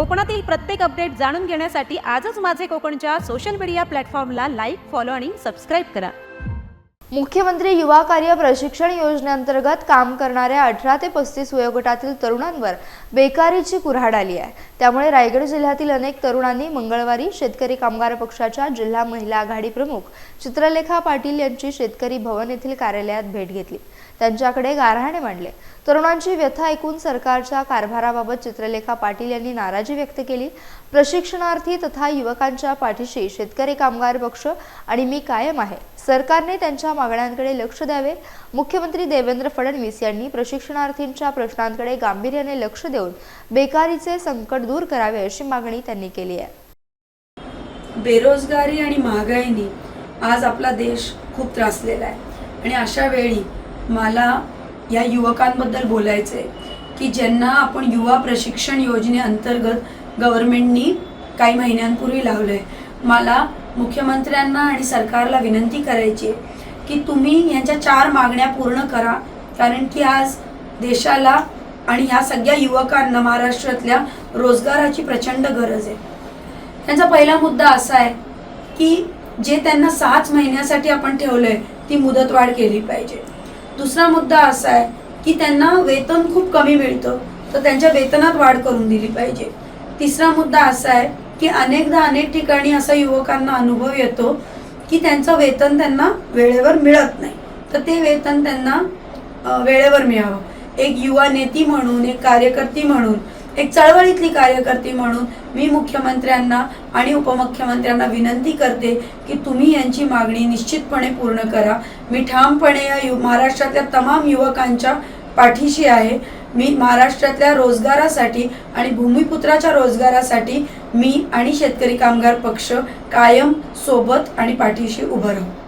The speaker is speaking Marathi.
कोकणातील प्रत्येक अपडेट जाणून घेण्यासाठी आजच माझे कोकणच्या सोशल मीडिया प्लॅटफॉर्मला लाईक फॉलो आणि सबस्क्राईब करा. मुख्यमंत्री युवा कार्य प्रशिक्षण योजनेअंतर्गत काम करणाऱ्या अठरा ते पस्तीस वयोगटातील तरुणांवर बेकारीची कुऱ्हाड आली आहे. त्यामुळे रायगड जिल्ह्यातील अनेक तरुणांनी मंगळवारी शेतकरी कामगार पक्षाच्या जिल्हा महिला आघाडी प्रमुख चित्रलेखा पाटील यांची शेतकरी भवन येथील कार्यालयात भेट घेतली. त्यांच्याकडे गारहाणे मांडले. तरुणांची व्यथा ऐकून सरकारच्या कारभाराबाबत चित्रलेखा पाटील यांनी नाराजी व्यक्त केली. प्रशिक्षणार्थी तथा युवकांच्या पाठीशी शेतकरी कामगार पक्ष आणि मी कायम आहे. सरकारने त्यांच्या मागण्यांकडे लक्ष द्यावे. मुख्यमंत्री देवेंद्र फडणवीस यांनी प्रशिक्षणार्थींच्या प्रश्नांकडे गांभीर्याने लक्ष देऊन बेकारीचे संकट दूर करावे अशी मागणी त्यांनी केली आहे. बेरोजगारी आणि महागाईने आज आपला देश खूप त्रासलेला आहे. आणि अशा वेळी मला या युवकांबद्दल बोलायचं आहे की ज्यांना आपण युवा प्रशिक्षण योजनेअंतर्गत गव्हर्नमेंटनी काही महिन्यांपूर्वी लावलं आहे मला मुख्यमंत्र्यांना आणि सरकारला विनंती करायची आहे की तुम्ही यांच्या चार मागण्या पूर्ण करा. कारण की आज देशाला आणि ह्या सगळ्या युवकांना महाराष्ट्रातल्या रोजगाराची प्रचंड गरज आहे. त्यांचा पहिला मुद्दा असा आहे की जे त्यांना सहाच महिन्यासाठी आपण ठेवलंय ती मुदतवाढ केली पाहिजे. दुसरा मुद्दा असा आहे की त्यांना वेतन खूप कमी मिळतं तर त्यांच्या वेतनात वाढ करून दिली पाहिजे. तिसरा मुद्दा असा आहे की अनेकदा अनेक ठिकाणी असा युवकांना अनुभव येतो की त्यांचं वेतन त्यांना वेळेवर मिळत नाही. तर ते वेतन त्यांना वेळेवर मिळावं. एक युवा नेती म्हणून एक कार्यकर्ती म्हणून एक चळवळीतली कार्यकर्ती म्हणून मी मुख्यमंत्र्यांना आणि उपमुख्यमंत्र्यांना विनंती करते की तुम्ही यांची मागणी निश्चितपणे पूर्ण करा मी ठामपणे या यु महाराष्ट्रातल्या तमाम युवकांच्या पाठीशी आहे मी महाराष्ट्रातल्या रोजगारासाठी आणि भूमिपुत्राच्या रोजगारासाठी मी आणि शेतकरी कामगार पक्ष कायम सोबत आणि पाठीशी उभं राहू